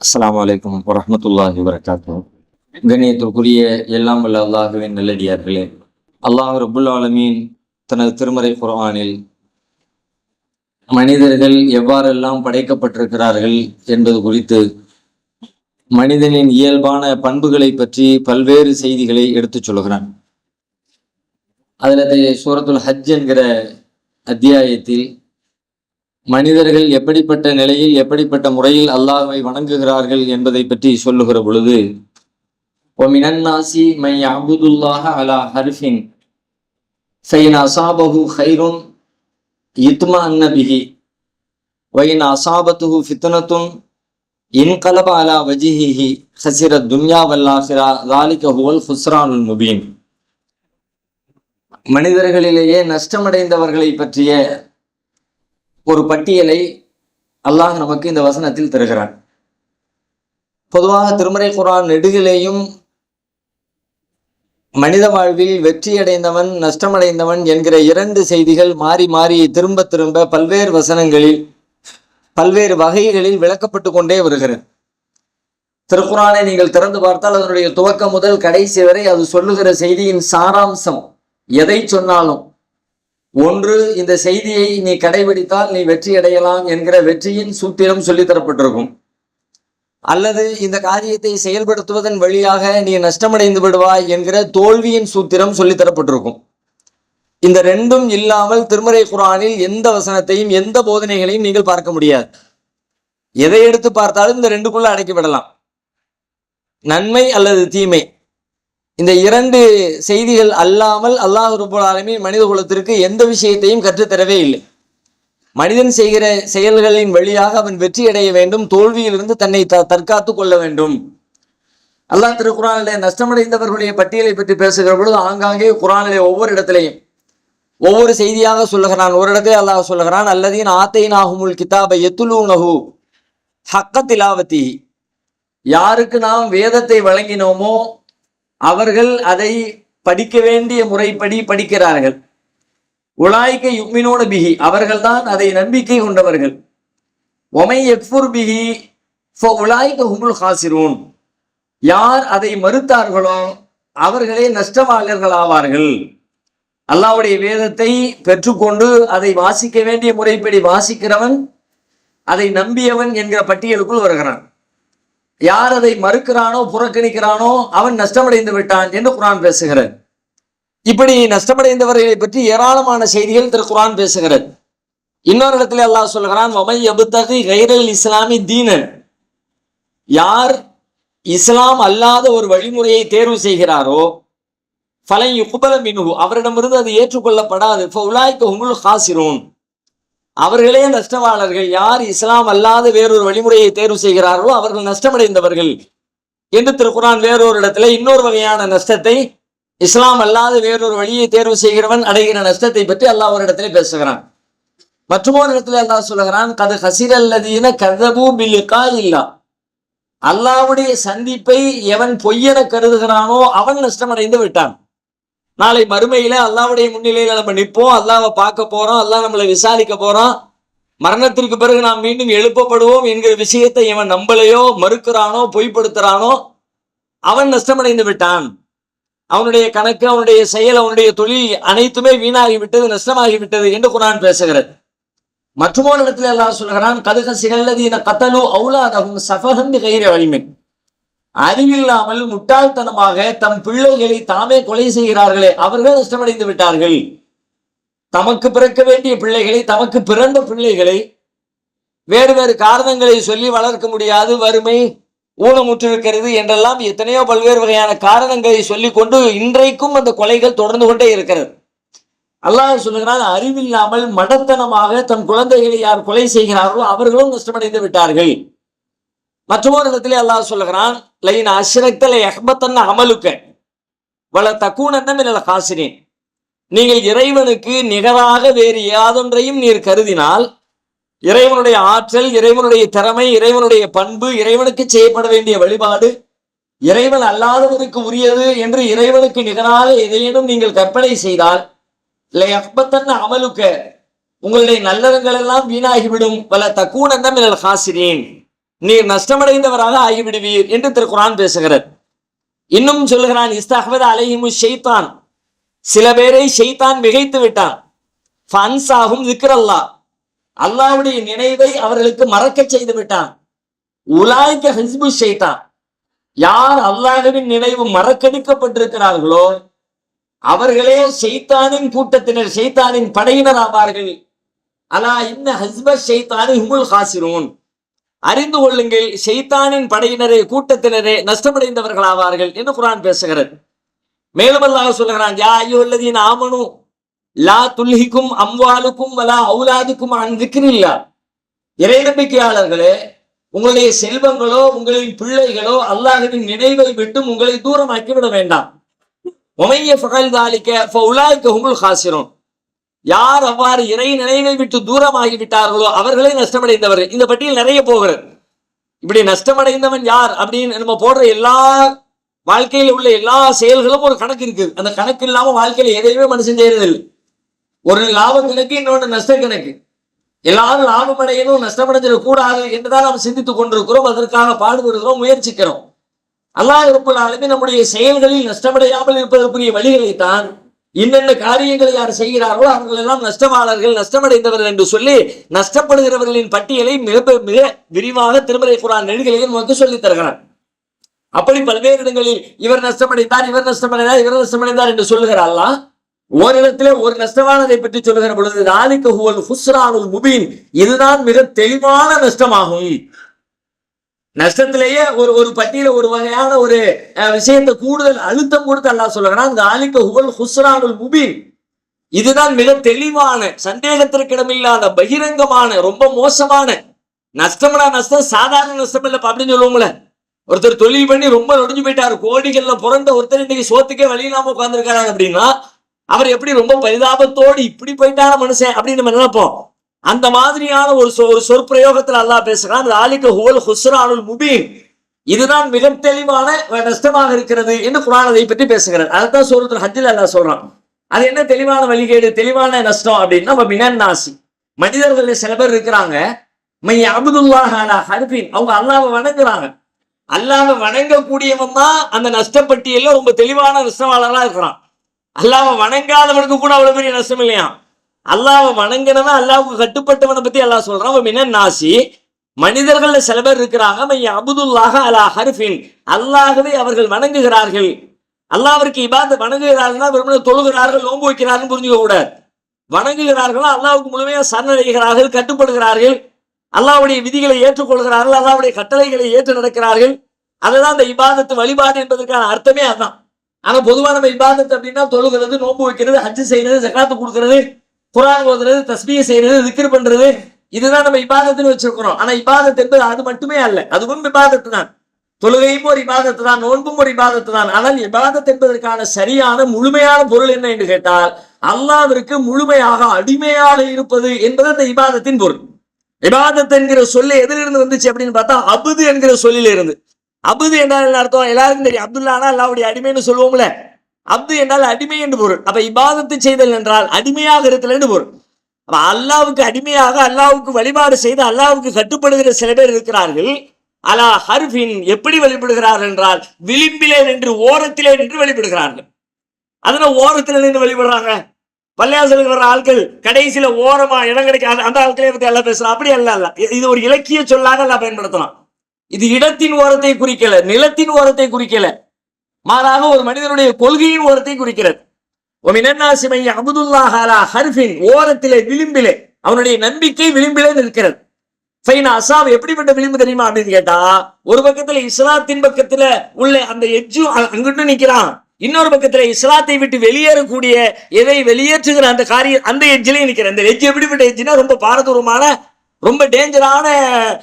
அஸ்லாம் வலைக்கம் வரமத்துல்லாஹி வரகாத்து கண்ணியத்திற்குரிய எல்லாம் வல்ல அல்லாஹுவின் நல்லடியார்களே. அல்லாஹ் ரபுல் ஆலமீன் தனது திருமறை குர்ஆனில் மனிதர்கள் எவ்வாறெல்லாம் படைக்கப்பட்டிருக்கிறார்கள் என்பது குறித்து மனிதனின் இயல்பான பண்புகளை பற்றி பல்வேறு செய்திகளை எடுத்துச் சொல்கிறான். அதில் சூரத்துல் ஹஜ் என்கிற அத்தியாயத்தில் மனிதர்கள் எப்படிப்பட்ட நிலையில் எப்படிப்பட்ட முறையில் அல்லாஹை வணங்குகிறார்கள் என்பதை பற்றி சொல்லுகிற பொழுது ஒமினன்னாசி மை அபுதுல்லாஹ அலா ஹர்ஃபின் சைன் அசாபஹு ஹைருன் இத்மா அன்னபிஹி வைன் அசாபத்துஹு ஃபித்னத்துன் இன்கலப அலா வஜிஹிஹி ஹசிர துன்யா வல்லாஹிரா தாலிக ஹுவல் ஹுஸ்ரானுல் முபீன். மனிதர்களிலேயே நஷ்டமடைந்தவர்களை பற்றிய ஒரு பட்டியலை அல்லாஹ் நமக்கு இந்த வசனத்தில் தருகிறான். பொதுவாக திருமறை குரான் நெடுகிலேயும் மனித வாழ்வில் வெற்றியடைந்தவன் நஷ்டமடைந்தவன் என்கிற இரண்டு செய்திகள் மாறி மாறி திரும்ப திரும்ப பல்வேறு வசனங்களில் பல்வேறு வகைகளில் விளக்கப்பட்டு கொண்டே வருகிறது. திருக்குறானை நீங்கள் திறந்து பார்த்தால் அதனுடைய துவக்கம் முதல் கடைசி வரை அது சொல்லுகிற செய்தியின் சாராம்சம். எதை சொன்னாலும் ஒன்று இந்த செய்தியை நீ கடைபிடித்தால் நீ வெற்றி அடையலாம் என்கிற வெற்றியின் சூத்திரம் சொல்லித் தரப்பட்டிருக்கும். அல்லது இந்த காரியத்தை செயல்படுத்துவதன் வழியாக நீ நஷ்டமடைந்து விடுவாய் என்கிற தோல்வியின் சூத்திரம் சொல்லித் தரப்பட்டிருக்கும். இந்த ரெண்டும் இல்லாமல் திருமறை குரானில் எந்த வசனத்தையும் எந்த போதனைகளையும் நீங்கள் பார்க்க முடியாது. எதை எடுத்து பார்த்தாலும் இந்த ரெண்டுக்குள்ள அடக்கி விடலாம். நன்மை அல்லது தீமை. இந்த இரண்டு செய்திகள் அல்லாமல் அல்லாஹ் ரபுல் மனித குலத்திற்கு எந்த விஷயத்தையும் கற்றுத்தரவே இல்லை. மனிதன் செய்கிற செயல்களின் வழியாக அவன் வெற்றி அடைய வேண்டும் தோல்வியிலிருந்து தன்னை த தற்காத்து கொள்ள வேண்டும். அல்லாஹ் திருக்குறானிலே நஷ்டமடைந்தவர்களுடைய பட்டியலை பற்றி பேசுகிற பொழுது ஆங்காங்கே குரானிலே ஒவ்வொரு இடத்திலையும் ஒவ்வொரு செய்தியாக சொல்லுகிறான். ஒரு இடத்துல அல்லாஹ் சொல்லுகிறான் அல்லதீன் ஆத்தைன் ஆகுமுல் கிதாபை எத்துலூனஹு ஹக்க திலாவத்தி யாருக்கு நாம் வேதத்தை வழங்கினோமோ அவர்கள் அதை படிக்க வேண்டிய முறைப்படி படிக்கிறார்கள். உலாய்க்க யுக்மினோடு பிகி அவர்கள்தான் அதை நம்பிக்கை கொண்டவர்கள். ஒமை எக்ஃபுர் பிகி உலாய்க்க ஹுமுல் ஹாசிரூன். யார் அதை மறுத்தார்களோ அவர்களே நஷ்டவாளர்கள் ஆவார்கள். அல்லாவுடைய வேதத்தை பெற்றுக்கொண்டு அதை வாசிக்க வேண்டிய முறைப்படி வாசிக்கிறவன் அதை நம்பியவன் என்கிற பட்டியலுக்குள் வருகிறான். யார் அதை மறுக்கிறானோ புறக்கணிக்கிறானோ அவன் நஷ்டமடைந்து விட்டான் என்று குரான் பேசுகிறது. இப்படி நஷ்டமடைந்தவர்களை பற்றி ஏராளமான செய்திகள் திரு குரான் பேசுகிறது. இன்னொரு இடத்துல அல்லாஹ் சொல்கிறான் வமை அபுத்தகி கைரல் இஸ்லாமி தீனன் யார் இஸ்லாம் அல்லாத ஒரு வழிமுறையை தேர்வு செய்கிறாரோ ஃபலை யுகுபல மினு அவரிடமிருந்து அது ஏற்றுக்கொள்ளப்படாது. உலாய்க்கு உங்கள் ஹாசிரோன். அவர்களே நஷ்டவாளர்கள். யார் இஸ்லாம் அல்லாத வேறொரு வழிமுறையை தேர்வு செய்கிறார்களோ அவர்கள் நஷ்டமடைந்தவர்கள். என்று திருக்குறான் வேறொரு இடத்துல இன்னொரு வகையான நஷ்டத்தை இஸ்லாம் அல்லாத வேறொரு வழியை தேர்வு செய்கிறவன் அடைகிற நஷ்டத்தை பற்றி அல்லாஹ் ஒரு இடத்துல பேசுகிறான். மற்றொரு இடத்துல அல்லாஹ் சொல்லுகிறான் கது ஹசிரல்லதீன கதபு பில்லுக்கா இல்லா. அல்லாவுடைய சந்திப்பை எவன் பொய்யென கருதுகிறானோ அவன் நஷ்டமடைந்து விட்டான். நாளை மறுமையில அல்லாவுடைய முன்னிலையில நம்ம நிற்போம். அல்லாவை பார்க்க போறோம். அல்லாஹ் நம்மளை விசாரிக்க போறோம். மரணத்திற்கு பிறகு நாம் மீண்டும் எழுப்பப்படுவோம் என்கிற விஷயத்தை இவன் நம்பலையோ மறுக்கிறானோ பொய்ப்படுத்துறானோ? அவன் நஷ்டமடைந்து விட்டான். அவனுடைய கணக்கு அவனுடைய செயல் அவனுடைய தொழில் அனைத்துமே வீணாகி விட்டது நஷ்டமாகி விட்டது என்று குரான் பேசுகிறது. மற்றொரு இடத்துல எல்லாம் சொல்கிறான் கதுக சிகல்லதீன கத்தலு அவுலாதகும் சஃபகம் கைர வலிமை அறிவில்லாமல் முட்டாள்தனமாக தம் பிள்ளைகளை தாமே கொலை செய்கிறார்களே அவர்கள் நஷ்டமடைந்து விட்டார்கள். தமக்கு பிறக்க வேண்டிய பிள்ளைகளை தமக்கு பிறந்த பிள்ளைகளை வேறு வேறு காரணங்களை சொல்லி வளர்க்க முடியாது வறுமை ஊனமுற்றிருக்கிறது என்றெல்லாம் எத்தனையோ பல்வேறு வகையான காரணங்களை சொல்லி கொண்டு இன்றைக்கும் அந்த கொலைகள் தொடர்ந்து கொண்டே இருக்கிறது. அல்லாஹ் சொல்லுகிறான் அறிவில்லாமல் மடத்தனமாக தன் குழந்தைகளை யார் கொலை செய்கிறார்களோ அவர்களும் நஷ்டமடைந்து விட்டார்கள். மற்றொரு இடத்துல அல்லாஹ் சொல்லுகிறான் லைன் அஷ்ரக்தலை எஹ்பத்தன் அமலுக்க வள தக்கூனன்ன இல்லை காசினேன் நீங்கள் இறைவனுக்கு நிகராக வேறு யாதொன்றையும் நீர் கருதினால் இறைவனுடைய ஆற்றல் இறைவனுடைய திறமை இறைவனுடைய பண்பு இறைவனுக்கு செய்யப்பட வேண்டிய வழிபாடு இறைவன் அல்லாதவருக்கு உரியது என்று இறைவனுக்கு நிகராக எதையேனும் நீங்கள் கற்பனை செய்தால் இல்லை அக்பத்தன்ன அமலுக்க உங்களுடைய நல்லறங்கள் எல்லாம் வீணாகிவிடும் பல தக்கூனந்தம் ஹாசிரேன். நீர் நஷ்டமடைந்தவராக ஆகிவிடுவீர் என்று திருக்குரான் பேசுகிறார். இன்னும் சொல்லுகிறான் இஸ்தஹ்வத் அலைஹிமு ஷைத்தான். சில பேரை ஷெய்தான் மிகைத்து விட்டான். ஃபன்சாகும் திக்ரல்லா அல்லாஹ்வுடைய நினைவை அவர்களுக்கு மறக்கச் செய்து விட்டான். உலாய்க்க ஹிஸ்பு ஷெய்தான் யார் அல்லாஹுவின் நினைவு மறக்கடிக்கப்பட்டிருக்கிறார்களோ அவர்களே ஷெய்தானின் கூட்டத்தினர் ஷெய்தானின் படையினர் ஆவார்கள். அலா இன்ன ஹஸ்ப ஷைத்தானி ஹுமுல் ஹாசிரூன். அறிந்து கொள்ளுங்கள் ஷைத்தானின் படையினரே கூட்டத்தினரே நஷ்டமடைந்தவர்கள் ஆவார்கள் என்று குரான் பேசுகிறது. மேலும் அல்லாஹ் சொல்லுகிறான் யா ஐயோல்லதீன் ஆமனு லா துல்ஹிக்கும் அம்வாலுக்கும் வலா அவுலாதுக்கும் அன்றுக்கிறில்லா இறை நம்பிக்கையாளர்களே உங்களுடைய செல்வங்களோ உங்களின் பிள்ளைகளோ அல்லாஹின் நினைவை விட்டும் உங்களை தூரமாக்கி விட வேண்டாம். உமைய ஃபகல் தாலிக்க ஃபவுலாய்க்க உங்கள் ஹாசிரோன். யார் அவ்வாறு இறை நினைவை விட்டு தூரமாகி விட்டார்களோ அவர்களே நஷ்டமடைந்தவர்கள். இந்த பட்டியல் நிறைய போகிறது. இப்படி நஷ்டமடைந்தவன் யார் அப்படின்னு நம்ம போடுற எல்லா வாழ்க்கையில் உள்ள எல்லா செயல்களும் ஒரு கணக்கு இருக்குது அந்த கணக்கு இல்லாம வாழ்க்கையில எதையுமே மனுஷன் செய்யறதில்லை. ஒரு லாப கணக்கு இன்னொன்று நஷ்ட கணக்கு எல்லாரும் லாபம் அடையணும் நஷ்டமடைஞ்சிடக் கூடாது என்றுதான் நாம் சிந்தித்துக் கொண்டிருக்கிறோம். அதற்காக பாடுபடுகிறோம் முயற்சிக்கிறோம். அல்லாஹ் இருப்பினாலுமே நம்முடைய செயல்களில் நஷ்டமடையாமல் இருப்பதற்குரிய வழிகளைத்தான் இன்னென்ன காரியங்களை யார் செய்கிறார்களோ அவர்கள் எல்லாம் நஷ்டமாளர்கள் நஷ்டமடைந்தவர்கள் என்று சொல்லி நஷ்டப்படுகிறவர்களின் பட்டியலை மிக மிக விரிவாக திருமறை குரான் நெடுகளையும் நமக்கு சொல்லித் தருகிறார் அப்படி பல்வேறு இடங்களில் இவர் நஷ்டமடைந்தார் இவர் நஷ்டமடைந்தார் இவர் நஷ்டமடைந்தார் என்று சொல்லுகிற ஓரிடத்திலே ஒரு நஷ்டமானதை பற்றி சொல்லுகிற பொழுது நாளிக்கு ஹுவல் ஹுஸ்ரானுல் முபீன். இதுதான் மிக தெளிவான நஷ்டமாகும். நஷ்டத்திலேயே ஒரு ஒரு பட்டியல ஒரு வகையான ஒரு விஷயத்தை கூடுதல் அழுத்தம் கொடுத்து அல்லா சொல்லுங்கன்னா இந்த ஆலிக்க ஹுவல் ஹுஸ்ரானுல் முபீன். இதுதான் மிக தெளிவான சந்தேகத்திற்கிடமில்லாத பகிரங்கமான ரொம்ப மோசமான நஷ்டம்னா நஷ்டம் சாதாரண நஷ்டம் இல்லைப்பா அப்படின்னு சொல்லுவோம்ல. ஒருத்தர் தொழில் பண்ணி ரொம்ப நொடிஞ்சு போயிட்டாரு கோடிகள்ல புரண்ட ஒருத்தர் இன்னைக்கு சோத்துக்கே வழி இல்லாம அப்படின்னா அவர் எப்படி ரொம்ப பரிதாபத்தோடு இப்படி போயிட்டான மனுஷன் அப்படின்னு நம்ம நினைப்போம். அந்த மாதிரியான ஒரு சொ- ஒரு சொற்பிரயோகத்தில் அல்லாஹ் பேசுகிறான். அது ஆலிக்க ஹுவல் ஹுஸ்ரானுல் முபீன். இதுதான் மிக தெளிவான நஷ்டமாக இருக்கிறது என்று குரான் அதை பற்றி பேசுகிறார். அதைத்தான் சொல்றது ஹஜ்ஜில் அல்லாஹ் சொல்றான். அது என்ன தெளிவான வழிகேடு தெளிவான நஷ்டம் அப்படின்னா நம்ம மினன் நாசி. மனிதர்கள் சில பேர் இருக்கிறாங்க. மை அபுதுல்லாஹ் அலா ஹர்பின். அவங்க அல்லாவை வணங்குறாங்க. அல்லாஹ்வை வணங்கக்கூடியவன் தான் அந்த நஷ்டப்பட்டியலில் ரொம்ப தெளிவான நஷ்டவாளராக இருக்கிறான். அல்லாஹ்வை வணங்காதவனுக்கு கூட அவ்வளவு பெரிய நஷ்டம் இல்லையா அல்லாவை வணங்கினவன் அல்லாவுக்கு கட்டுப்பட்டவனை பத்தி அல்லாஹ் சொல்றான். அவன் மினன் நாசி மனிதர்கள்ல சில பேர் இருக்கிறாங்க. அபுதுல்லாக அலா ஹர்ஃபின். அல்லாகவே அவர்கள் வணங்குகிறார்கள். அல்லாவிற்கு இபாத வணங்குகிறார்கள்னா வெறுமனே தொழுகிறார்கள் நோன்பு வைக்கிறார்கள் புரிஞ்சுக்க கூடாது வணங்குகிறார்களா அல்லாவுக்கு முழுமையாக சரணடைகிறார்கள் கட்டுப்படுகிறார்கள். அல்லாஹ்வுடைய விதிகளை ஏற்றுக்கொள்கிறார்கள் அல்லாவுடைய கட்டளைகளை ஏற்று நடக்கிறார்கள். அதுதான் அந்த இபாதத்து வழிபாடு என்பதற்கான அர்த்தமே அதுதான் ஆனா பொதுவாக நம்ம இபாதத்து அப்படின்னா தொழுகிறது நோன்பு வைக்கிறது ஹஜ்ஜு செய்யறது ஜக்காத்து கொடுக்கிறது குரான் ஓதுறது தஸ்பியை செய்யறது திக்ர் பண்றது இதுதான் நம்ம இபாதத்துன்னு வச்சிருக்கிறோம். ஆனா இபாதத் என்பது அது மட்டுமே அல்ல. அதுவும் இபாதத்து தான். தொழுகையும் ஒரு இபாதத்து தான் நோன்பும் ஒரு இபாதத்து தான். ஆனால் இபாதத் என்பதற்கான சரியான முழுமையான பொருள் என்ன என்று கேட்டால் அல்லாவிற்கு முழுமையாக அடிமையாக இருப்பது என்பது அந்த இபாதத்தின் பொருள். இபாதத் என்கிற சொல்லு எதிலிருந்து வந்துச்சு அப்படின்னு பார்த்தா அபுது என்கிற சொல்லில இருந்து அபுது என்றால் என்ன அர்த்தம்? எல்லாருக்கும் தெரியும். அப்துல்லானா அல்லாவுடைய அடிமைன்னு சொல்லுவோம்ல. அப்து என்றால் அடிமை என்று பொருள். அப்ப இபாதத்து செய்தல் என்றால் அடிமையாக இருத்தல் என்று பொருள். அப்ப அல்லாவுக்கு அடிமையாக அல்லாவுக்கு வழிபாடு செய்து அல்லாவுக்கு கட்டுப்படுகிற சில பேர் இருக்கிறார்கள். அலா ஹர்ஃபின் எப்படி வழிபடுகிறார்கள் என்றால் விளிம்பிலே நின்று ஓரத்திலே நின்று வழிபடுகிறார்கள். அதனால ஓரத்தில் நின்று வழிபடுறாங்க. பள்ளியாசலுக்கு வர்ற ஆட்கள் கடைசியில ஓரமா இடம் கிடைக்காது அந்த ஆட்களே பத்தி எல்லாம் பேசலாம் அப்படி அல்ல அல்ல. இது- இது ஒரு இலக்கிய சொல்லாக எல்லாம் பயன்படுத்தலாம். இது இடத்தின் ஓரத்தை குறிக்கல நிலத்தின் ஓரத்தை குறிக்கல. மாறாக ஒரு மனிதனுடைய கொள்கையின் ஓரத்தை குறிக்கிறது. ஒமினன்னாசிமை அபுதுல்லாஹ் அலா ஹர்ஃபின் ஓரத்திலே விளிம்பிலே அவனுடைய நம்பிக்கை விளிம்பிலே நிற்கிறது. சைனா அசாப் எப்படிப்பட்ட விளிம்பு தெரியுமா அப்படின்னு கேட்டா ஒரு பக்கத்துல இஸ்லாத்தின் பக்கத்துல உள்ள அந்த எஜ்ஜு அங்கிட்டு நிக்கிறான். இன்னொரு பக்கத்துல இஸ்லாத்தை விட்டு வெளியேறக்கூடிய எதை வெளியேற்றுகிற அந்த காரியம் அந்த எஜ்ஜிலையும் நிக்கிறேன். அந்த எஜ்ஜு எப்படிப்பட்ட எஜ்ஜுனா ரொம்ப பாரதூரமான ரொம்ப டேஞ்சரான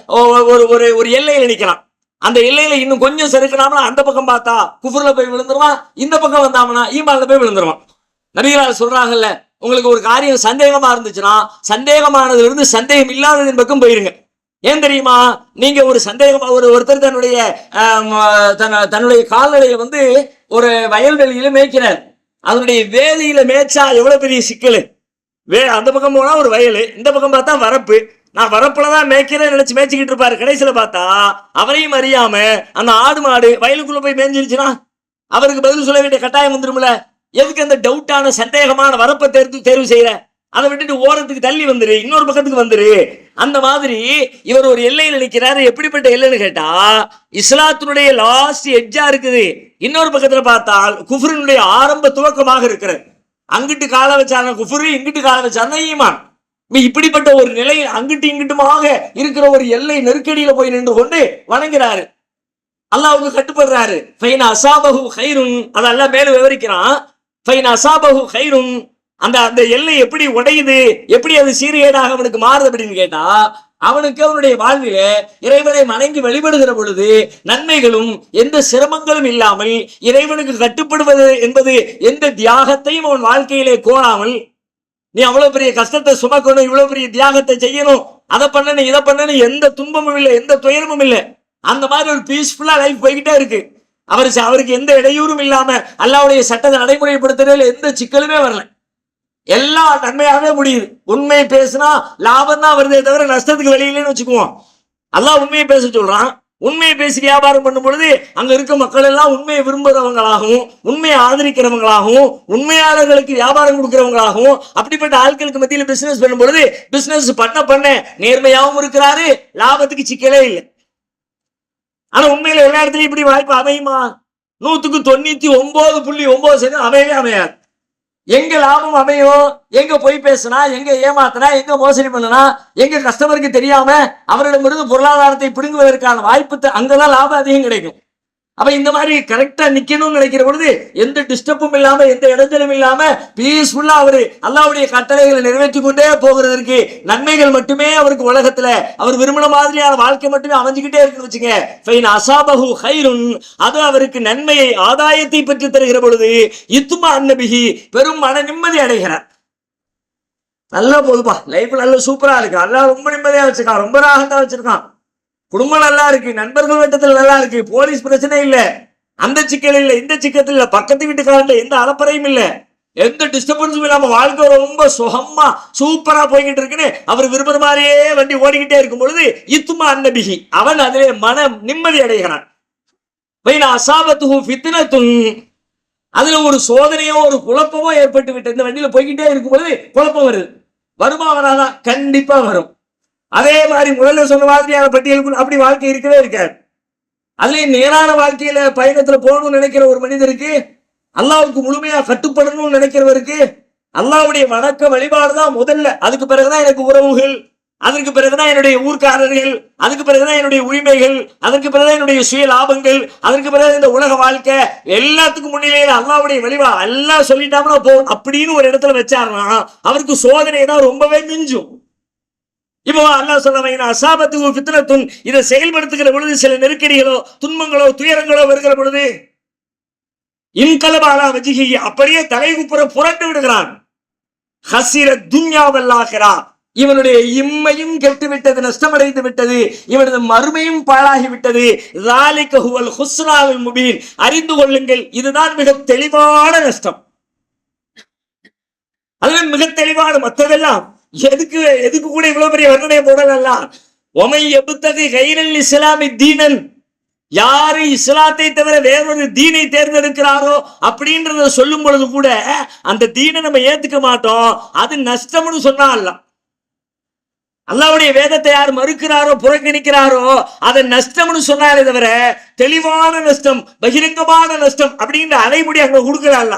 ஒரு ஒரு ஒரு எல்லையில நிக்கிறான். அந்த எல்லையில இன்னும் கொஞ்சம் செருக்கினாமனா அந்த பக்கம் பார்த்தா குஃபுர்ல போய் விழுந்துருவான் இந்த பக்கம் வந்தாமனா ஈமான்ல போய் விழுந்துருவான். நபிகளால் சொல்றாங்கல்ல உங்களுக்கு ஒரு காரியம் சந்தேகமா இருந்துச்சுன்னா சந்தேகமானதுல இருந்து சந்தேகம் இல்லாததின் பக்கம் போயிருங்க. ஏன் தெரியுமா? நீங்க ஒரு சந்தேகமா ஒரு ஒருத்தர் தன்னுடைய தன்னுடைய கால்நடையை வந்து ஒரு வயல்வெளியில மேய்க்கிறார். அதனுடைய வேலியில மேய்ச்சா எவ்வளவு பெரிய சிக்கல்? வே அந்த பக்கம் போனா ஒரு வயல் இந்த பக்கம் பார்த்தா வரப்பு. நான் வரப்புலதான் மேய்க்கிறேன் நினைச்சு மேய்ச்சிக்கிட்டு இருப்பாரு. கடைசியில பார்த்தா அவரையும் அறியாம அந்த ஆடு மாடு வயலுக்குள்ள போய் மேய்ஞ்சிருச்சுன்னா அவருக்கு பதில் சொல்ல வேண்டிய கட்டாயம் வந்துருமில்ல எதுக்கு அந்த டவுட்டான சந்தேகமான வரப்பை தேர்வு தேர்வு செய்யற? அதை விட்டுட்டு ஓரத்துக்கு தள்ளி வந்துரு இன்னொரு பக்கத்துக்கு வந்துரு. அந்த மாதிரி இவர் ஒரு எல்லையில் நிற்கிறாரு எப்படிப்பட்ட எல்லைன்னு கேட்டா இஸ்லாத்தினுடைய லாஸ்ட் எட்ஜா இருக்குது. இன்னொரு பக்கத்துல பார்த்தால் குஃபரினுடைய ஆரம்ப துவக்கமாக இருக்கிறது. அங்கிட்டு காலை வச்சாங்க குஃபுரு இங்கிட்டு கால வச்சாங்க ஈமான். இப்படிப்பட்ட ஒரு நிலையில் அங்கிட்டு இங்கிட்டுமாக இருக்கிற ஒரு எல்லை நெருக்கடியில போய் நின்று கொண்டு வணங்குறாரு அல்லாவுக்கு கட்டுப்படுறாரு. ஃபைன் அசாபஹு ஹைரும் அதெல்லாம் மேலும் விவரிக்கிறான். ஃபைன் அசாபஹு ஹைரும் அந்த அந்த எல்லை எப்படி உடையுது? எப்படி அது சீரியடாக அவனுக்கு மாறுது அப்படின்னு கேட்டா அவனுக்கு அவனுடைய வாழ்வில இறைவனை மணங்கி வழிபடுகிற பொழுது நன்மைகளும் எந்த சிரமங்களும் இல்லாமல் இறைவனுக்கு கட்டுப்படுவது என்பது எந்த தியாகத்தையும் அவன் வாழ்க்கையிலே கோணாமல் நீ அவ்வளவு பெரிய கஷ்டத்தை சுமக்கணும் இவ்வளவு பெரிய தியாகத்தை செய்யணும். அதை பண்ணணும் இதை பண்ணணும் எந்த துன்பமும் இல்லை எந்த துயரமும் இல்லை. அந்த மாதிரி ஒரு பீஸ்ஃபுல்லா லைஃப் போய்கிட்டே இருக்கு. அவர் அவருக்கு எந்த இடையூறும் இல்லாம அல்லாவுடைய சட்டத்தை நடைமுறைப்படுத்துறதுல எந்த சிக்கலுமே வரல. எல்லாம் நன்மையாகவே முடியுது. உண்மையை பேசினா லாபம் தான் வருதே தவிர நஷ்டத்துக்கு வெளியிலேன்னு வச்சுக்குவோம். அல்லாஹ் உண்மையை பேச சொல்றான். உண்மையை பேசி வியாபாரம் பண்ணும் பொழுது அங்க இருக்க மக்கள் எல்லாம் உண்மையை விரும்புறவங்களாகவும் உண்மையை ஆதரிக்கிறவங்களாகவும் உண்மையாளர்களுக்கு வியாபாரம் கொடுக்கிறவங்களாகவும் அப்படிப்பட்ட ஆட்களுக்கு மத்தியில் பிசினஸ் பண்ணும் பொழுது பிசினஸ் பண்ண பண்ண நேர்மையாகவும் இருக்கிறாரு லாபத்துக்கு சிக்கலே இல்லை. ஆனா உண்மையில எல்லா இடத்துலயும் இப்படி வாய்ப்பு அமையுமா? நூத்துக்கு தொண்ணூத்தி ஒன்பது புள்ளி ஒன்பது சதவீதம் அமையவே அமையாது. எங்க லாபம் அமையும் எங்க பொய் பேசினா எங்க ஏமாத்தினா எங்க மோசடி பண்ணனா எங்க கஸ்டமருக்கு தெரியாம அவரிடமிருந்து பொருளாதாரத்தை பிடுங்குவதற்கான வாய்ப்பு அங்கதான் லாபம் அதிகம் கிடைக்கும். அப்ப இந்த மாதிரி கரெக்டா நிக்கணும்னு நினைக்கிற பொழுது எந்த டிஸ்டர்பும் இல்லாம எந்த இடைஞ்சலும் இல்லாம பீஸ்ஃபுல்லா அவரு அல்லாவுடைய கட்டளைகளை நிறைவேற்றி கொண்டே போகிறதற்கு நன்மைகள் மட்டுமே அவருக்கு உலகத்துல. அவர் விரும்பின மாதிரியான வாழ்க்கை மட்டுமே அமைஞ்சுக்கிட்டே இருக்குன்னு வச்சுங்க அசாபகு அசாபஹு ஹைருன். அது அவருக்கு நன்மையை ஆதாயத்தை பெற்று தருகிற பொழுது இத்துமா அன்னபிகி பெரும் மன நிம்மதி அடைகிறார். நல்லா போதுப்பா. லைஃப் நல்ல சூப்பரா இருக்கு. நல்லா ரொம்ப நிம்மதியா வச்சிருக்கான். ரொம்ப ராகத்தான் வச்சிருக்கான். குடும்பம் நல்லா இருக்கு நண்பர்கள் வட்டத்தில் நல்லா இருக்கு போலீஸ் பிரச்சனை இல்ல. அந்த சிக்கல் இல்ல இந்த சிக்கத்தில் இல்ல பக்கத்து வீட்டுக்காரன் எந்த அலப்பறையும் இல்ல. எந்த டிஸ்டர்பன்ஸும் இல்லாம வாழ்க்கை ரொம்ப சுகமா சூப்பரா போய்கிட்டு இருக்குன்னு அவர் விரும்புற மாதிரியே வண்டி ஓடிக்கிட்டே இருக்கும் பொழுது இத்துமா அன்னபிகி அவன் அதிலே மன நிம்மதி அடைகிறான். அசாபத்து அசாபத்துஹு அதுல ஒரு சோதனையோ ஒரு குழப்பமோ ஏற்பட்டு விட்டு இந்த வண்டியில போய்கிட்டே இருக்கும் பொழுது குழப்பம் வருது. வருமா வராதா? கண்டிப்பா வரும். அதே மாதிரி முதல்ல சொன்ன மாதிரியான பட்டியலுக்குள் அப்படி வாழ்க்கை இருக்கவே இருக்காது அதுலயும் நேரான வாழ்க்கையில பயணத்துல போகணும்னு நினைக்கிற ஒரு மனிதருக்கு அல்லாவுக்கு முழுமையா கட்டுப்படணும்னு நினைக்கிறவருக்கு அல்லாவுடைய வணக்க வழிபாடு தான் முதல்ல. அதுக்கு பிறகுதான் எனக்கு உறவுகள் அதற்கு பிறகுதான் என்னுடைய ஊர்க்காரர்கள் அதுக்கு பிறகுதான் என்னுடைய உரிமைகள் அதற்கு பிறகுதான் என்னுடைய சுய லாபங்கள் அதற்கு பிறகு இந்த உலக வாழ்க்கை. எல்லாத்துக்கும் முன்னிலையில அல்லாவுடைய வழிபா எல்லாம் சொல்லிட்டாங்கன்னா போதும் அப்படின்னு ஒரு இடத்துல வச்சாருன்னா அவருக்கு சோதனை தான் ரொம்பவே மிஞ்சும். இப்போ அல்லாஹ் சொல்றாங்க அசாபத்து ஃபித்னத்துன். இதை செயல்படுத்துகிற பொழுது சில நெருக்கடிகளோ துன்பங்களோ துயரங்களோ வருகிற பொழுது இன்கலபாலா வஜிகி அப்படியே தலைகுப்புற புரண்டு விடுகிறான். ஹசிர துன்யாவல்லாகிறா இவனுடைய இம்மையும் கெட்டு விட்டது நஷ்டமடைந்து விட்டது. இவனது மறுமையும் பாழாகிவிட்டது ராலிகஹுவல் ஹுஸ்ராவில் முபீன். அறிந்து கொள்ளுங்கள் இதுதான் மிக தெளிவான நஷ்டம். அதுவே மிக தெளிவான மற்றதெல்லாம். எதுக்கு எதுக்கு கூட இவ்வளவு பெரிய வர்ணனை போடலாம் ஒமை எபுத்தகு கைரல் இஸ்லாமி தீனன். யாரு இஸ்லாத்தை தவிர வேறொரு தீனை தேர்ந்தெடுக்கிறாரோ அப்படின்றத சொல்லும் பொழுது கூட அந்த தீனை நம்ம ஏத்துக்க மாட்டோம். அது நஷ்டம்னு சொன்னா அல்ல அல்லாவுடைய வேதத்தை யார் மறுக்கிறாரோ புறக்கணிக்கிறாரோ அதை நஷ்டம்னு சொன்னாலே தவிர தெளிவான நஷ்டம் பகிரங்கமான நஷ்டம் அப்படின்ற அலைமுடி அங்க கொடுக்கிறான்ல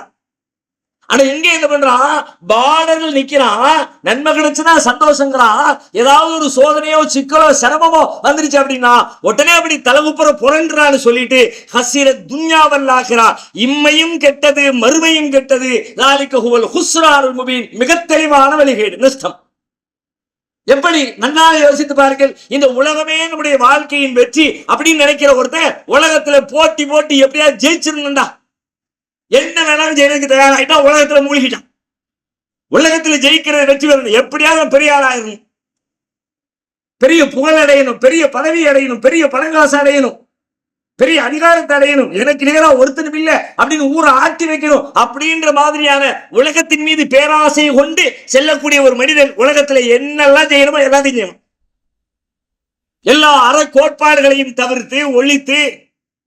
ஆனா எங்க என்ன பண்றான் பார்டர்கள் நிக்கிறான் நன்மை கிடைச்சுன்னா சந்தோஷங்கிறான் ஏதாவது ஒரு சோதனையோ சிக்கலோ சிரமமோ வந்துருச்சு அப்படின்னா உடனே அப்படி தலகுப்புற புரண்டுறான்னு சொல்லிட்டு ஹசிர துன்யாவல்லாகிறா இம்மையும் கெட்டது மறுமையும் கெட்டது. லாலிக்க ஹுவல் ஹுஸ்ரார் முபீன் மிக தெளிவான வழிகேடு நஷ்டம். எப்படி? நன்றாக யோசித்து பாருங்கள். இந்த உலகமே நம்முடைய வாழ்க்கையின் வெற்றி அப்படின்னு நினைக்கிற ஒருத்தன் உலகத்துல போட்டி போட்டி எப்படியா ஜெயிச்சிருந்தா என்ன வேணாலும் ஜெயிலுக்கு தயாராகிட்டா உலகத்துல மூழ்கிட்டான். உலகத்துல ஜெயிக்கிற வெற்றி பெறணும் எப்படியாவது பெரிய ஆளாயிரும் பெரிய புகழ் அடையணும் பெரிய பதவி அடையணும் பெரிய பணங்காசு அடையணும் பெரிய அதிகாரத்தை அடையணும். எனக்கு நிகரா ஒருத்தனும் இல்ல அப்படின்னு ஊரை ஆட்டி வைக்கணும் அப்படின்ற மாதிரியான உலகத்தின் மீது பேராசையை கொண்டு செல்லக்கூடிய ஒரு மனிதன் உலகத்துல என்னெல்லாம் செய்யணுமோ எல்லாத்தையும் செய்யணும். எல்லா அற கோட்பாடுகளையும் தவிர்த்து ஒழித்து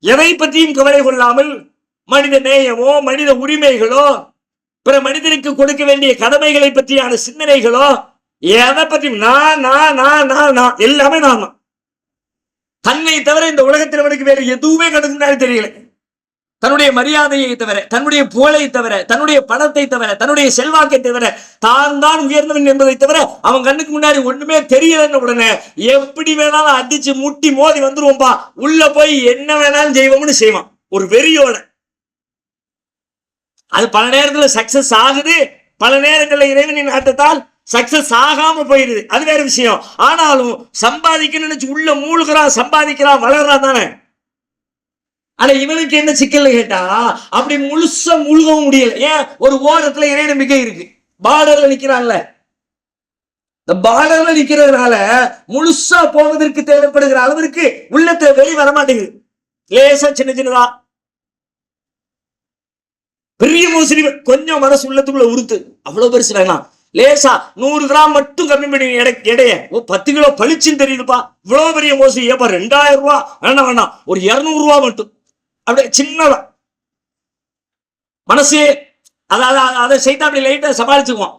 எதை பற்றியும் கவலை கொள்ளாமல் மனித நேயமோ மனித உரிமைகளோ பிற மனிதனுக்கு கொடுக்க வேண்டிய கடமைகளை பற்றியான சிந்தனைகளோ எதை பற்றி நான் நான் நான் நான் நான் எல்லாமே நான் தான். தன்னை தவிர இந்த உலகத்தில் அவனுக்கு வேறு எதுவுமே கணக்கு முன்னாடி தெரியல. தன்னுடைய மரியாதையை தவிர தன்னுடைய புகழை தவிர தன்னுடைய பணத்தை தவிர தன்னுடைய செல்வாக்கை தவிர தான் தான் உயர்ந்தவன் என்பதை தவிர அவன் கண்ணுக்கு முன்னாடி ஒண்ணுமே தெரியலன்னு உடனே எப்படி வேணாலும் அடிச்சு முட்டி மோதி வந்துருவோம்பா. உள்ள போய் என்ன வேணாலும் செய்வோம்னு செய்வான். ஒரு வெறியோட. அது பல நேரத்தில் சக்சஸ் ஆகுது. பல நேரங்களில் இறைவனின் ஆட்டத்தால் சக்சஸ் ஆகாம போயிடுது அது வேற விஷயம். ஆனாலும் சம்பாதிக்கணும்னு நினைச்சு உள்ள மூழ்கிறான் சம்பாதிக்கிறான் வளர்றான் தானே. ஆனா இவனுக்கு என்ன சிக்கல் கேட்டா அப்படி முழுசா முழுகவும் முடியல. ஏன்? ஒரு ஓரத்துல இறை நம்பிக்கை இருக்கு. பார்டர்ல நிக்கிறான்ல. இந்த பார்டர்ல நிக்கிறதுனால முழுசா போவதற்கு தேவைப்படுகிற அளவிற்கு உள்ளத்தை வெளி வர மாட்டேங்குது லேசா சின்ன சின்னதா பெரிய மோசடி. கொஞ்சம் மனசு உள்ளத்துக்குள்ள உறுத்து. அவ்வளவு பெருசு வேணாம் லேசா நூறு கிராம் மட்டும் கம்மி பண்ணி எடை எடைய. ஓ பத்து கிலோ பளிச்சுன்னு தெரியுதுப்பா. இவ்வளவு பெரிய மோசடி. ஏப்பா ரெண்டாயிரம் ரூபா? வேணா வேணாம். ஒரு இருநூறு ரூபா மட்டும். அப்படியே சின்னதா. மனசு அதாவது அதை செய்தா அப்படி லைட்டா சமாளிச்சுக்குவோம்.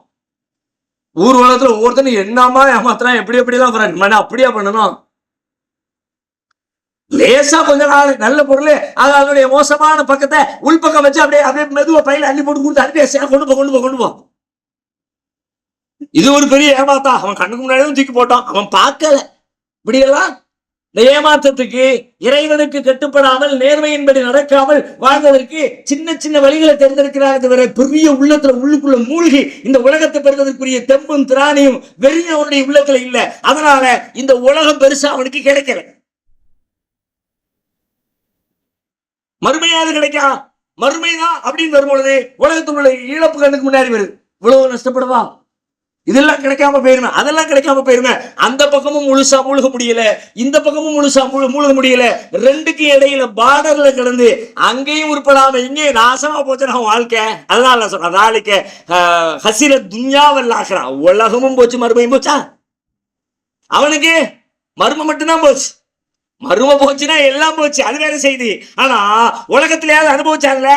ஊர்வலத்துல ஒவ்வொருத்தனும் என்னமா ஏமாத்துறான் எப்படி எப்படிலாம் அப்படியா பண்ணணும்? லேசா கொஞ்ச நாள் நல்ல பொருள் அது அதனுடைய மோசமான பக்கத்தை உள்பக்கம் வச்சு அப்படியே அப்படியே மெதுவா பையில அள்ளி போட்டு கொடுத்து அப்படியே கொண்டு போ கொண்டு போ கொண்டு போ. இது ஒரு பெரிய ஏமாத்தா. அவன் கண்ணுக்கு முன்னாடியும் தூக்கி போட்டான். அவன் பார்க்கல. இப்படியெல்லாம் இந்த ஏமாற்றத்துக்கு இறைவனுக்கு கட்டுப்படாமல் நேர்மையின்படி நடக்காமல் வாழ்வதற்கு சின்ன சின்ன வழிகளை தேர்ந்தெடுக்கிறாங்க தவிர பெரிய உள்ளத்துல உள்ளுக்குள்ள மூழ்கி இந்த உலகத்தை பெறுவதற்குரிய தெம்பும் திராணியும் வெறியும் அவனுடைய உள்ளத்துல இல்லை. அதனால இந்த உலகம் பெருசா அவனுக்கு கிடைக்கல. மறுமையாவது கிடைக்கா? மறுமைதான் அப்படின்னு வரும்பொழுது உலகத்தினுடைய இழப்பு கண்ணுக்கு முன்னாடி வருது. இவ்வளவு நஷ்டப்படுவா இதெல்லாம் கிடைக்காம போயிருமே. அதெல்லாம் கிடைக்காம போயிருமே. அந்த பக்கமும் முழுசா மூழ்க முடியல. இந்த பக்கமும் முழுசா மூழ்க முடியல. ரெண்டுக்கு இடையில பார்டர்ல கிடந்து அங்கேயும் உருப்படாம இங்கேயும் நாசமா போச்சு அவன் வாழ்க்கை. அதனால நான் சொல்றேன் நாளைக்கு ஹசிர துன்யாவல் ஆகிறான் உலகமும் போச்சு மறுமையும் போச்சா? அவனுக்கு மர்மம் மட்டும்தான் போச்சு. மரும போச்சுன்னா எல்லாம் போச்சு. அது வேற செய்தி. ஆனா உலகத்திலேயாவது அனுபவிச்சாங்கல்ல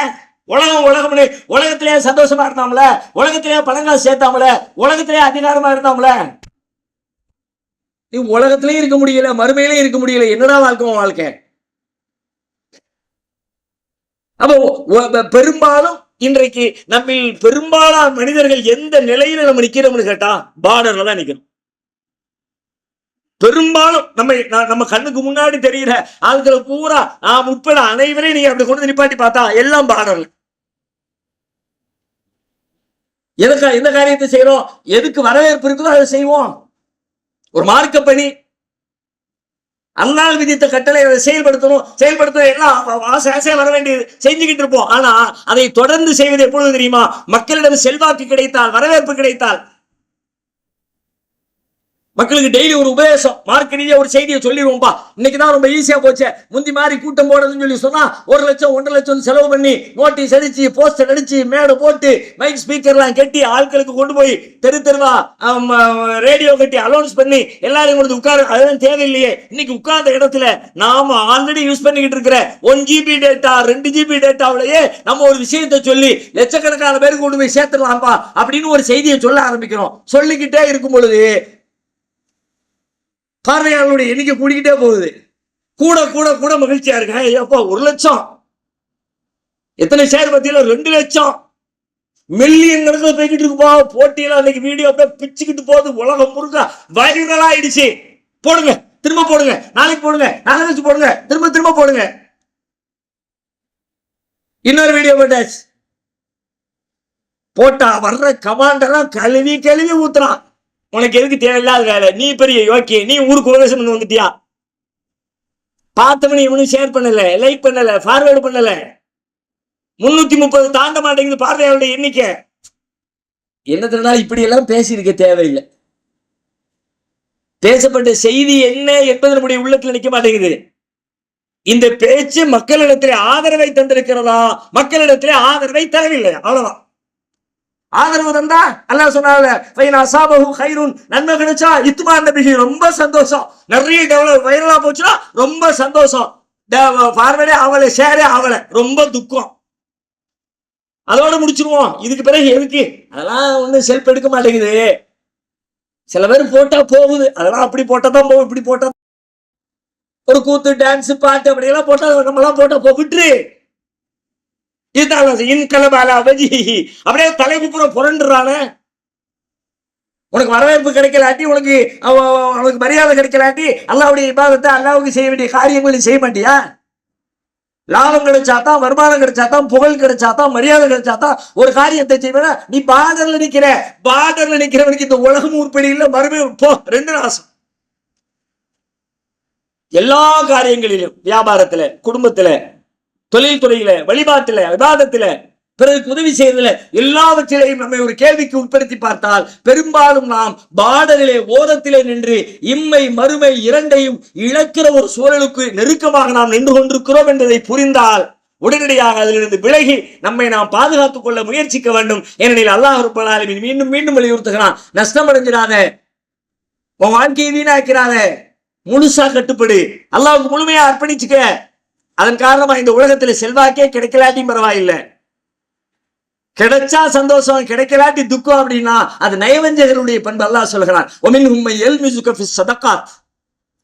உலகம் உலகம்னு உலகத்திலேயே சந்தோஷமா இருந்தாமல உலகத்திலேயே பழங்கால் சேர்த்தாமல உலகத்திலேயே அதிகாரமா இருந்தாமல நீ உலகத்திலயும் இருக்க முடியல மறுமையிலயும் இருக்க முடியல. என்னடா வாழ்க்கை வாழ்க்கை? அப்போ பெரும்பாலும் இன்றைக்கு நம்மில் பெரும்பாலான மனிதர்கள் எந்த நிலையில நம்ம நிக்கிறோம்னு கேட்டா பார்டர்ல தான் நிக்கிறோம். பெரும்பாலும் நம்ம நம்ம கண்ணுக்கு முன்னாடி தெரிகிற ஆட்களை பூரா நாம் உட்பட அனைவரையும் நீங்க அப்படி கொண்டு நிப்பாட்டி பார்த்தா எல்லாம் பாடல் எதுக்கா எந்த காரியத்தை செய்யறோம் எதுக்கு வரவேற்பு இருக்குதோ அதை செய்வோம். ஒரு மார்க்க பணி. அல்லாஹ் விதித்த கட்டளை அதை செயல்படுத்தணும். செயல்படுத்த எல்லாம் ஆசை ஆசையா வர வேண்டியது. செஞ்சுக்கிட்டு இருப்போம். ஆனா அதை தொடர்ந்து செய்வது எப்பொழுது தெரியுமா? மக்களிடம் செல்வாக்கு கிடைத்தால் வரவேற்பு கிடைத்தால். மக்களுக்கு டெய்லி ஒரு உபதேசம். மார்க் ஒரு செய்தியை சொல்லிடுவோம்பா. இன்னைக்கு தான் ரொம்ப ஈஸியா போச்சு. முந்தி மாதிரி கூட்டம் போடுறதுன்னு சொல்லி சொன்னா ஒரு லட்சம் ஒன்றரை லட்சம் செலவு பண்ணி நோட்டீஸ் அடிச்சு போஸ்டர் அடிச்சு மேடை போட்டு மைக் ஸ்பீக்கர்லாம் கட்டி ஆட்களுக்கு கொண்டு போய் தெரு தெருவா ரேடியோ கட்டி அலௌன்ஸ் பண்ணி எல்லாரையும் கொண்டு உட்கார அதெல்லாம் தேவையில்லையே. இன்னைக்கு உட்கார்ந்த இடத்துல நாம ஆல்ரெடி யூஸ் பண்ணிக்கிட்டு இருக்கிற ஒன் ஜிபி டேட்டா ரெண்டு ஜிபி டேட்டாவிலேயே நம்ம ஒரு விஷயத்தை சொல்லி லட்சக்கணக்கான பேருக்கு கொண்டு போய் சேர்த்துடலாம்ப்பா அப்படின்னு ஒரு செய்தியை சொல்ல ஆரம்பிக்கிறோம். சொல்லிக்கிட்டே இருக்கும் பொழுது பார்வையாளர்களுடைய எண்ணிக்கை கூடிக்கிட்டே போகுது. கூட கூட கூட மகிழ்ச்சியா இருக்கு ஐயப்பா ஒரு லட்சம். எத்தனை ஷேர் பத்தியில? ரெண்டு லட்சம். மில்லியன் கணக்கில் போய்கிட்டு இருக்குப்பா. போட்டியில அன்னைக்கு வீடியோ அப்படியே பிச்சுக்கிட்டு போகுது. உலகம் முழுக்க வைரலா ஆயிடுச்சு போடுங்க. திரும்ப போடுங்க. நாளைக்கு போடுங்க. நாளை வச்சு போடுங்க. திரும்ப திரும்ப போடுங்க. இன்னொரு வீடியோ போட்டாச்சு. போட்டா வர்ற கமாண்டெல்லாம் கழுவி கழுவி ஊத்துறான். உனக்கு எதுக்கு தேவையில்லாத வேலை? நீ பெரிய யோக்கி நீ ஊருக்கு உபதேசம் பண்ணி வந்துட்டியா? பார்த்தவனே இவனும் ஷேர் பண்ணல லைக் பண்ணல ஃபார்வேர்டு பண்ணல. முன்னூத்தி முப்பது தாண்ட மாட்டேங்குது பார்வையாளருடைய எண்ணிக்கை. என்னதுனா இப்படி எல்லாம் பேசியிருக்க தேவையில்லை. பேசப்பட்ட செய்தி என்ன என்பது நம்முடைய உள்ளத்தில் நிற்க மாட்டேங்குது. இந்த பேச்சு மக்களிடத்திலே ஆதரவை தந்திருக்கிறதா? மக்களிடத்திலே ஆதரவை தரவில்லை. அவ்வளவுதான். ஆதரவு தந்தா அல்லா சொன்னால ஃபைன் நன்மை கிடைச்சா இத்துமா நபிஹி ரொம்ப சந்தோஷம். நிறைய டெவலப் வைரலா போச்சுன்னா ரொம்ப சந்தோஷம். பார்வடே அவளை ஷேரே அவளை. ரொம்ப துக்கம். அதோட முடிச்சிருவோம். இதுக்கு பிறகு எதுக்கு? அதெல்லாம் ஒன்றும் செல்ஃப் எடுக்க மாட்டேங்குது. சில பேர் போட்டா போகுது. அதெல்லாம் அப்படி போட்டா தான் போகும் இப்படி போட்டா ஒரு கூத்து டான்ஸ் பாட்டு அப்படியெல்லாம் போட்டா நம்மலாம் போட்டா போ விட்டுரு. இதுதான் இன்கலபால அவஜி அப்படியே தலைக்கு பூரா புரண்டுறானே. உனக்கு வரவேற்பு கிடைக்கலாட்டி உனக்கு அவ- மரியாதை கிடைக்கலாட்டி அல்லாவுடைய விவாதத்தை அல்லாவுக்கு செய்ய வேண்டிய காரியங்களை செய்ய மாட்டியா? லாபம் கிடைச்சாதான் வருமானம் கிடைச்சாதான் புகழ் கிடைச்சாதான் மரியாதை கிடைச்சாதான் ஒரு காரியத்தை செய்வேனா? நீ பார்டர்ல நிக்கிற பார்டர்ல நிக்கிறவனுக்கு இந்த உலகம் உருப்படி இல்லை மறுபடியும் போ ரெண்டு நாசம். எல்லா காரியங்களிலும் வியாபாரத்துல குடும்பத்துல தொழில் துறையில வழிபாட்டுல விவாதத்துல பிறருக்கு உதவி செய்வதில் எல்லாவற்றிலையும் நம்மை ஒரு கேள்விக்கு உட்படுத்தி பார்த்தால் பெரும்பாலும் நாம் பாடலிலே ஓரத்திலே நின்று இம்மை மறுமை இரண்டையும் இழக்கிற ஒரு சூழலுக்கு நெருக்கமாக நாம் நின்று கொண்டிருக்கிறோம் என்பதை புரிந்தால் உடனடியாக அதிலிருந்து விலகி நம்மை நாம் பாதுகாத்துக் கொள்ள முயற்சிக்க வேண்டும். ஏனெனில் அல்லாஹ் ரப்பல் மீண்டும் மீண்டும் வலியுறுத்துகிறான். நஷ்டம் அடைஞ்சிடாத உன் வாழ்க்கையை வீணாக்கிறாத. முழுசா கட்டுப்படு. அல்லாவுக்கு முழுமையா அர்ப்பணிச்சுக்க. அதன் காரணமா இந்த உலகத்துல செல்வாக்கே கிடைக்கலாட்டியும் பரவாயில்லை. கிடைச்சா சந்தோஷம் கிடைக்கலாட்டி துக்கம் அப்படின்னா அது நயவஞ்சகருடைய பண்பு அல்லாஹ் சொல்கிறான். ஒமின் உண்மை எல் சதகாத்.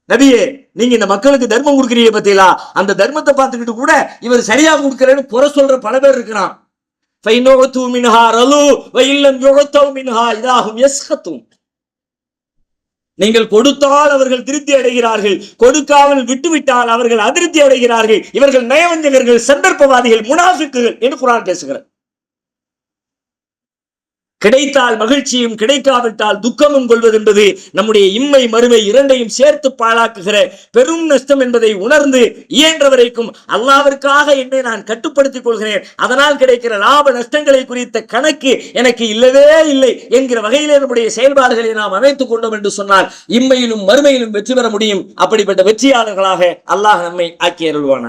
நபியே நீங்க இந்த மக்களுக்கு தர்மம் கொடுக்குறீங்க பத்தியலா அந்த தர்மத்தை பார்த்துக்கிட்டு கூட இவர் சரியா கொடுக்கிறேன்னு புற சொல்ற பல பேர் இருக்கிறான். ஃபைனோகத்து மின்ஹா ரலு வயில்லம் யுகத்தவு மின்ஹா இதாகும் எஸ்கத்தும் நீங்கள் கொடுத்தால் அவர்கள் திருப்தி அடைகிறார்கள். கொடுக்காமல் விட்டுவிட்டால் அவர்கள் அதிருப்தி அடைகிறார்கள். இவர்கள் நயவஞ்சகர்கள் சந்தர்ப்பவாதிகள் முனாஃபிக்குகள் என்று குரான் பேசுகிறார். கிடைத்தால் மகிழ்ச்சியும் கிடைக்காவிட்டால் துக்கமும் கொள்வது என்பது நம்முடைய இம்மை மறுமை இரண்டையும் சேர்த்து பாழாக்குகிற பெரும் நஷ்டம் என்பதை உணர்ந்து இயன்ற வரைக்கும் அல்லாவிற்காக என்னை நான் கட்டுப்படுத்திக் கொள்கிறேன். அதனால் கிடைக்கிற லாப நஷ்டங்களை குறித்த கணக்கு எனக்கு இல்லவே இல்லை என்கிற வகையிலே நம்முடைய செயல்பாடுகளை நாம் அமைத்துக் கொண்டோம் என்று சொன்னால் இம்மையிலும் மறுமையிலும் வெற்றி பெற முடியும். அப்படிப்பட்ட வெற்றியாளர்களாக அல்லாஹ் நம்மை ஆக்கி அருள்வான